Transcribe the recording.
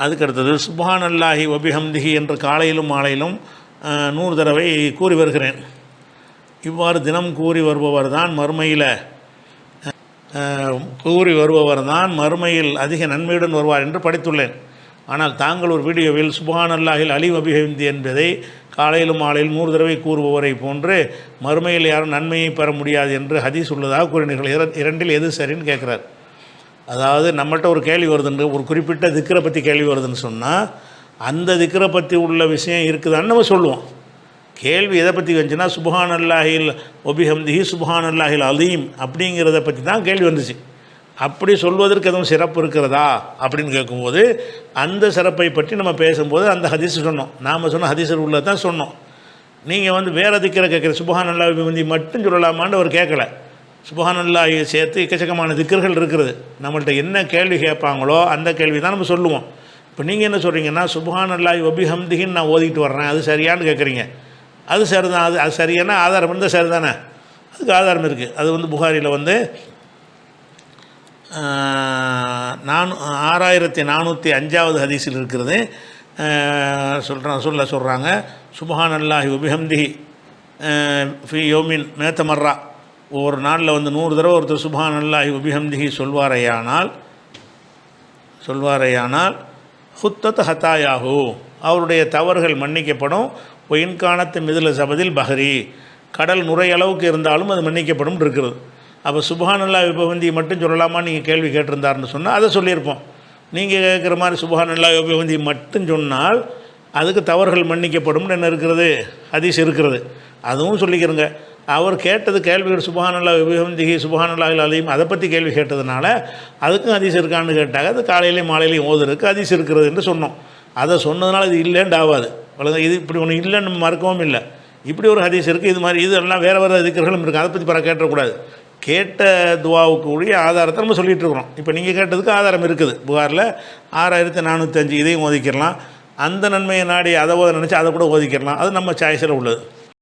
அதுக்கு அடுத்தது சுபான் அல்லாஹி ஒபிஹம்திஹி என்று காலையிலும் மாலையிலும் நூறு தடவை கூறி வருகிறேன். இவ்வாறு தினம் கூறி வருபவர் தான் மறுமையில் கூறி வருபவர் தான் மறுமையில் அதிக நன்மையுடன் வருவார் என்று படித்துள்ளேன். ஆனால் தாங்கள் ஒரு வீடியோவில் சுபான் அல்லாஹில் அலி அபிஹந்தி என்பதை காலையிலும் மாலையில் நூறு தடவை கூறுபவரை போன்று மறுமையில் யாரும் நன்மையை பெற முடியாது என்று ஹதீஸ் உள்ளதாக கூறினீர்கள். இர- இரண்டில் எது சரின்னு கேட்குறார். அதாவது நம்மகிட்ட ஒரு கேள்வி வருதுன்ற ஒரு குறிப்பிட்ட திக்கரை பற்றி கேள்வி வருதுன்னு சொன்னால் அந்த திக்கரை பற்றி உள்ள விஷயம் இருக்குதான்னு நம்ம சொல்லுவோம். கேள்வி எதை பற்றி வந்துச்சுன்னா சுபஹான் அல்லாஹில் ஒபிஹம்திஹி சுபஹான் அல்லாஹில் அலீம் அப்படிங்கிறத பற்றி தான் கேள்வி வந்துச்சு. அப்படி சொல்வதற்கு எதுவும் சிறப்பு இருக்கிறதா அப்படின்னு கேட்கும்போது அந்த சிறப்பை பற்றி நம்ம பேசும்போது அந்த ஹதீஸ் சொன்னோம். நாம் சொன்ன ஹதீஸில் உள்ளதை தான் சொன்னோம். நீங்கள் வந்து வேறு திக்கரை கேட்குற சுபஹான் அல்லாஹ் வந்து மட்டும் சொல்லலாமான்னு அவர் கேட்கல. சுபஹான் சேர்த்து எக்கச்சக்கமான திக்கர்கள் இருக்கிறது. நம்மள்ட்ட என்ன கேள்வி கேட்பாங்களோ அந்த கேள்வி தான் நம்ம சொல்லுவோம். இப்போ நீங்கள் என்ன சொல்கிறீங்கன்னா சுபஹான் ஒபிஹம்திகின்னு நான் ஓதிக்கிட்டு வர்றேன். அது சரியான்னு கேட்குறீங்க அது சரிதான். அது அது சரியான ஆதாரம் இருந்தால் சரிதானே? அதுக்கு ஆதாரம் இருக்குது அது வந்து புகாரியில் வந்து நானு ஆறாயிரத்தி நானூற்றி அஞ்சாவது ஹதீஸில் இருக்கிறது. சொல்கிறான் சொல்ல சொல்கிறாங்க சுபஹான் அல்லாஹி உபிஹம்தி ஃபி யோமின் மேத்தமர்ரா ஒரு நாளில் வந்து நூறு தடவை ஒருத்தர் சுபான் அல்லாஹி உபிஹம்திஹி சொல்வாரையானால் சொல்வாரையானால் ஹுத்தத் ஹத்தாயாகு அவருடைய தவறுகள் மன்னிக்கப்படும். ஒயின்கானத்து மிதில சபதில் பஹரி. கடல் நுரையளவுக்கு இருந்தாலும் அது மன்னிக்கப்படும் இருக்கிறது. அப்போ சுபஹானல்லா விபவந்தியை மட்டும் சொல்லலாமா? நீங்கள் கேள்வி கேட்டிருந்தாருன்னு சொன்னால் அதை சொல்லியிருப்போம். நீங்கள் கேட்குற மாதிரி சுபஹானல்லா விபவந்தி மட்டும் சொன்னால் அதுக்கு தவறுகள் மன்னிக்கப்படும்னு என்ன இருக்கிறது. ஹதீஸ் இருக்கிறது. அதுவும் சொல்லிக்கிறேங்க. அவர் கேட்டது கேள்விகள் சுபஹானல்லா விபவந்திகி சுபஹானல்லா அலையும் அதை பற்றி கேள்வி கேட்டதுனால அதுக்கும் அதிசயம் இருக்கான்னு கேட்டாங்க. அது காலையிலையும் மாலையிலையும் ஓதுறதுக்கு அதிசயம் இருக்கிறது என்று சொன்னோம். அதை சொன்னதுனால இது இல்லைன்னு ஆகாது வழங்க இது இப்படி ஒன்று இல்லைன்னு மறக்கவும் இல்லை. இப்படி ஒரு ஹதீஸ் இருக்குது இது மாதிரி இதெல்லாம் வேறு வேறு அதிகர்களும் இருக்குது அதை பற்றி பல கேட்டக்கூடாது கேட்ட துவாவுக்கு உரிய ஆதாரத்தை நம்ம சொல்லிகிட்டு இருக்கிறோம். இப்போ நீங்கள் கேட்டதுக்கு ஆதாரம் இருக்குது. புகாரில் ஆறாயிரத்தி நானூற்றஞ்சு இதையும் ஒதுக்கிடலாம் அந்த நன்மையை நாடி அதை ஓத நினச்சி அதை கூட ஒதுக்கிடலாம் அது நம்ம சாய்ஸில் உள்ளது.